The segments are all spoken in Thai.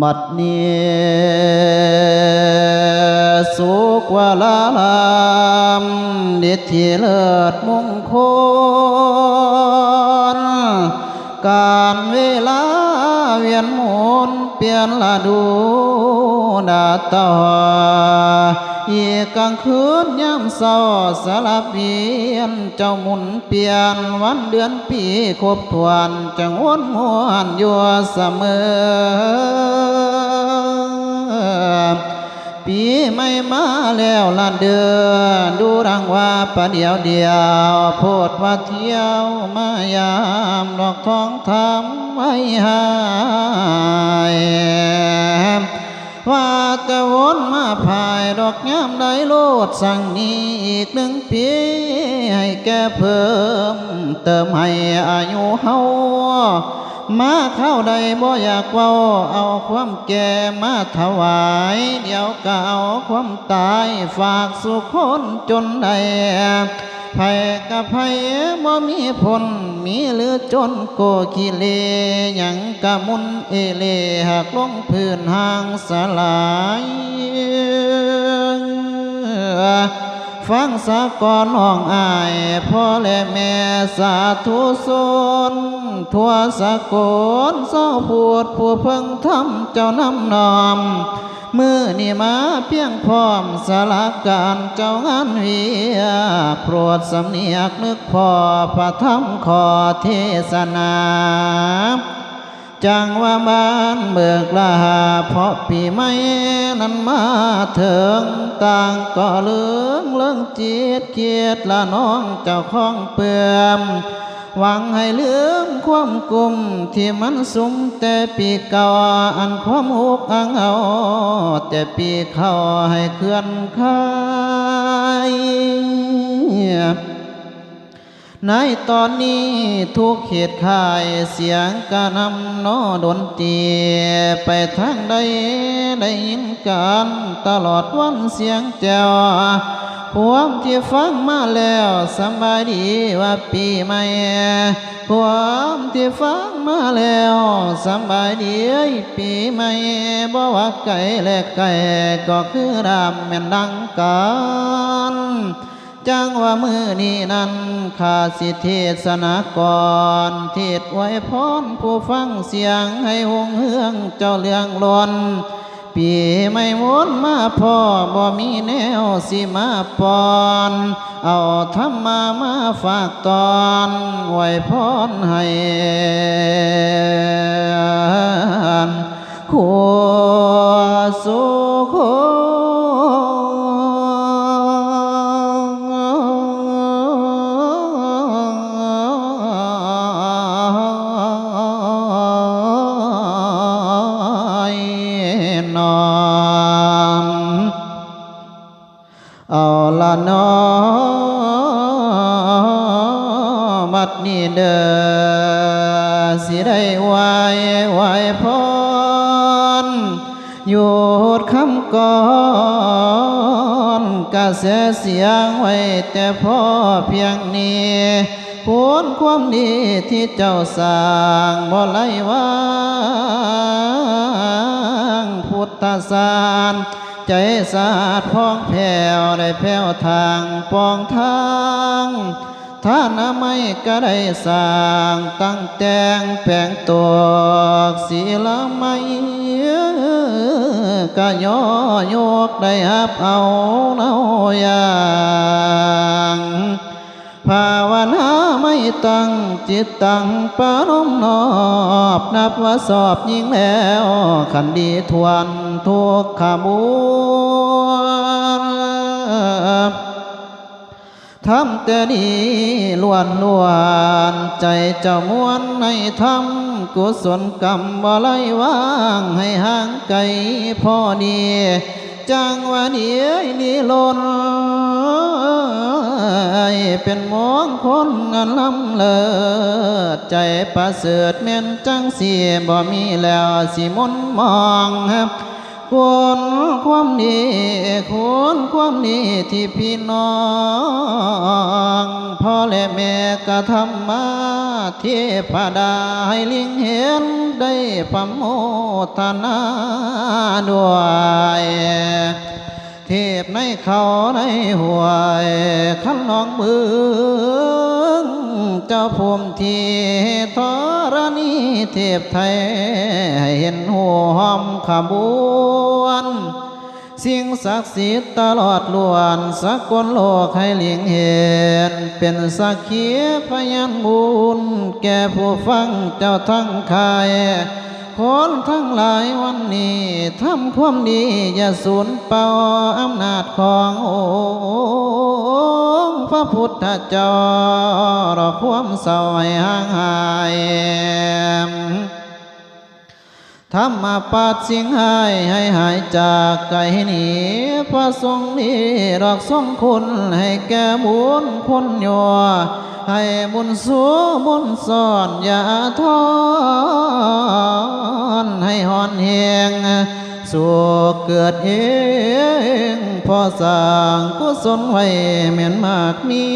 มัดเนียสุกวาลาลามดิทธิเลิศมงคล การเวลาเวียนหมุนเปลี่ยนละดูดาตา อีกกลางคืนยามเศร้าสลับเวียนเจ้าหมุนเปลี่ยนวันเดือนปีครบถ้วนจังวนมวนอยู่เสมอปีไม่มาแล้วละเดือดูรังว่าประเดียวเดียวโพดว่าเที่ยวมายามดอกทองทำไว้หาย ว่าจะวนมาภายดอกงามได้โลดสั่งนี้อีกหนึ่งปี ให้แกเพิ่ม เติมให้อายุเฮามาเข้าใดบ่อยากเว้าเอาความแก่มาถวาย เดี๋ยวก็เอาความตายฝากสุขคนจนได้ ไผกับไผบ่มีผลมีหรือจนโกขี้เลหยังกะมุนเอเลหักลงพื้นห่างสลายฟังสะกอนห้องอายพ่อและแม่สาธุสนทั่วสะกลเศร้าพูดผู้เพิ่งทำเจ้านำนอม มือนี่มาเพียงพร้อมสละกการเจ้างานเวียโปรดสำเนียกนึกพอพระธรรมขอเทศนาจังว่าบ้านเบิกลาเพราะปีใหม่นั้นมาถึงต่างก็เลืองเลื่องจิตเกียดละน้องเจ้าของเปื่อม หวังให้ลืมความกลุ่มที่มันสุมแต่ปีเก่าอันความอุกอังเอาแต่ปีเข้าให้เคลื่อนคายในตอนนี้ทุกเหตุขายเสียงกระนำโนดนตีไปทางใดได้ยินกันตลอดวันเสียงแจว ความที่ฟังมาแล้วสบายดีว่าปีใหม่ความที่ฟังมาแล้วสบายดีปีใหม่บ่ว่าไก่และไก่ก็คือรามแม่นดังกันจังว่ามือนี้นั้นข้าสิเทศนาก่อนเทศไว้พรผู้ฟังเสียงให้หงเฮืองเจ้าเรื่องลน ปีไม่วนมาพ่อบ่มีแนวสิมาปอน เอาธรรมามาฝากตอนไหวพรให้ขัวสุข สิได้ไหวไหวพรหยุดคำก่อนกระแสเสียงไว้แต่พ่อเพียงนี้ผลความดีที่เจ้าสร้างบ่ไหลวางพุทธสารใจสะอาดพองแผ่วได้แผ่วทางปองทาง ท่านาไม่ก็ได้สร้างตั้งแต่งแปลงตัวศีลไม่ก็ย่อยกได้ฮับเอาเนาอย่างภาวนาไม่ตั้งจิตตั้งปารมนอบนับว่าสอบยิ่งแล้วขันดีทวนทุกขบูร ทำแต่ดีล้วนล้วนใจเจ้ามวนในธรรมกุศลกรรมบ่ไลว่างให้ห่างไกลพ่อดีจังว่าเดียนี่ลนเป็นมองคนงานลำเลิศใจประเสริฐแม่นจังเสียบ่มีแล้วสิมนมองครับ ควรความดีควรความดีที่พี่น้องพ่อและแม่กระทำมาเทพดาให้ลิงเห็นได้พระโมทนาด้วยเทพในเขาในห่วยขันน้องเบือเจ้าภูมิที่ธรณี เทพไทยให้เห็นหัวหอมขบวนสิ่งศักดิ์สิทธิ์ตลอดล้วนสักคนโลกให้เลียงเห็นเป็นสักขีพยันบุญแก่ผู้ฟังเจ้าทั้งคาย คนทั้งหลายวันนี้ทำความดีอย่าสูญเปล่าอำนาจขององค์พระพุทธเจ้ารอความเศร้าห่างหายธรรมปาสิงหายให้หายจากไกลหนีพระทรงนี้ดอกทรงคุณให้แก่บุญคนโยให้บุญสูบุญสอนอย่าทอนให้ห อนเฮงสู่เกิดเองพอสร้างกุศลไว้เหมือนมากมี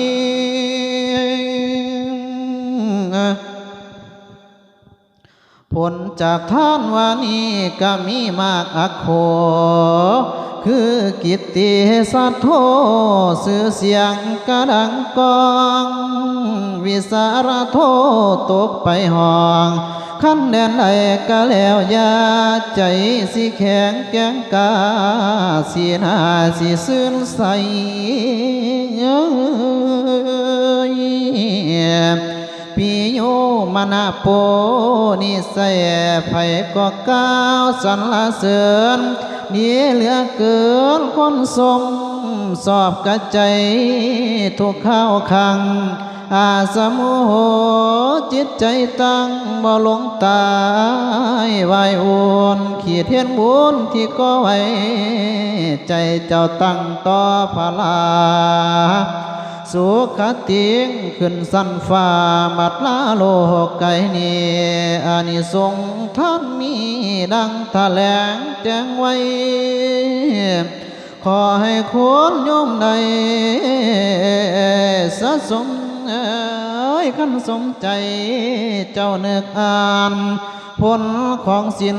ผลจากท่านวานี้ก็มีมากอักโขคือกิตติสัทโทสื่อเสียงกระดังกอง วิสารโทตกไปห้อง ขันแดนใดก็แล้วยาใจสิแข็งแกงกาสีหน้าสิซื่นใสปิโยมนาโปนิเสยไผก็ก้าวสรรเสริญนี้เหลือเกินคนสมสอบกระใจทุกข้าวคัง อาสมุโหจิตใจตั้งบ่หลงตายวายอุ่นขีดเทียนบุญที่ก็ไว้ ใจเจ้าตั้งต่อพลาสุขติงขึ้นสันฟ้าบัดลาโลกไกนีอานิสงท่านมีดังแถลงแจ้งไว้ ขอให้คนโยมใดสะสม เอ้ยขันสมใจเจ้าเนึกอ่านผลของสิน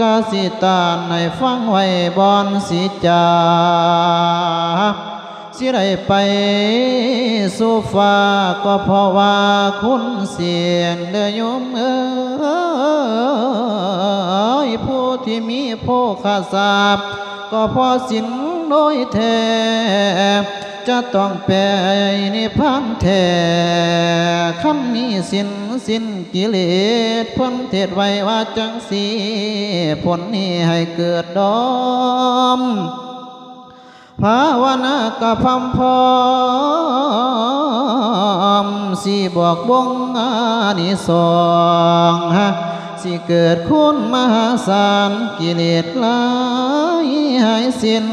กาสิตาให้ฟังไว้บอนสิจาสิได้ไปสู่ฟ้าก็เพราะว่าคุณเสียงเดอยมเอ้ยผู้ที่มีโภคาทรัพย์ก็เพอสินโดยแท้ จะต้องไปนิพพานแท้คำนี้สิ้นสิ้นกิเลสพ้นเทศไว้ว่าจังสีผลนี้ให้เกิดดอมภาวนากะพัมพร้อมสิบอกบงอานิสงฮะสิเกิดคุณมหาศาลกิเลสลายหายสิ้น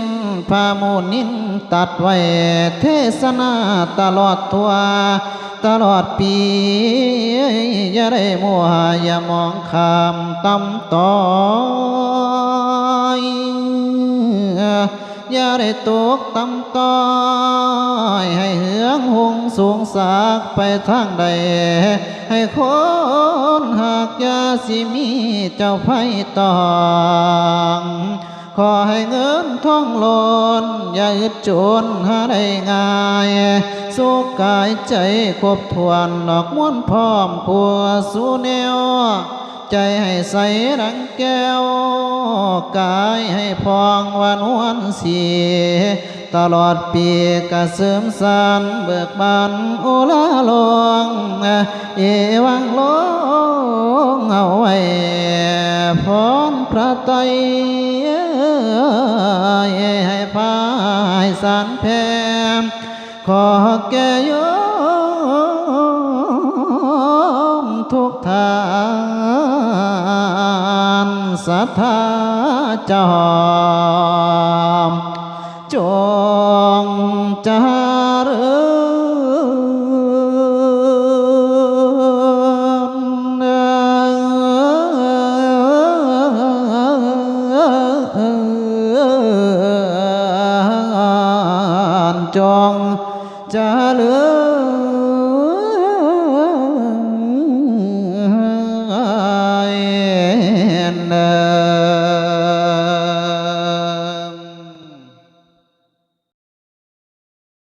พามุนินตัดไว้เทศนาตลอดทั่วตลอดปีอย่าได้มัวอย่ามองคำตำต้อยอย่าได้ตกตำต้อยให้เหืองหงสูงสากไปทางใด ให้คนหากยาสิมีเจ้าไฟตอง ขอให้เงินทองหลนอย่าอึดจนหาได้ง่าย สุขกายใจครบถ้วนดอกม้วนพร้อมขัวสู่แนว ใจให้ใสดังแก้ว กายให้พองวานหวนเสียตลอดปีกระเสริมสารเบิกบานโอลาลงเอวังลงเอาไว้พรพระไตร có kê uống thuốc than sát tha tròn tròn cha Hãy subscribe cho ทธ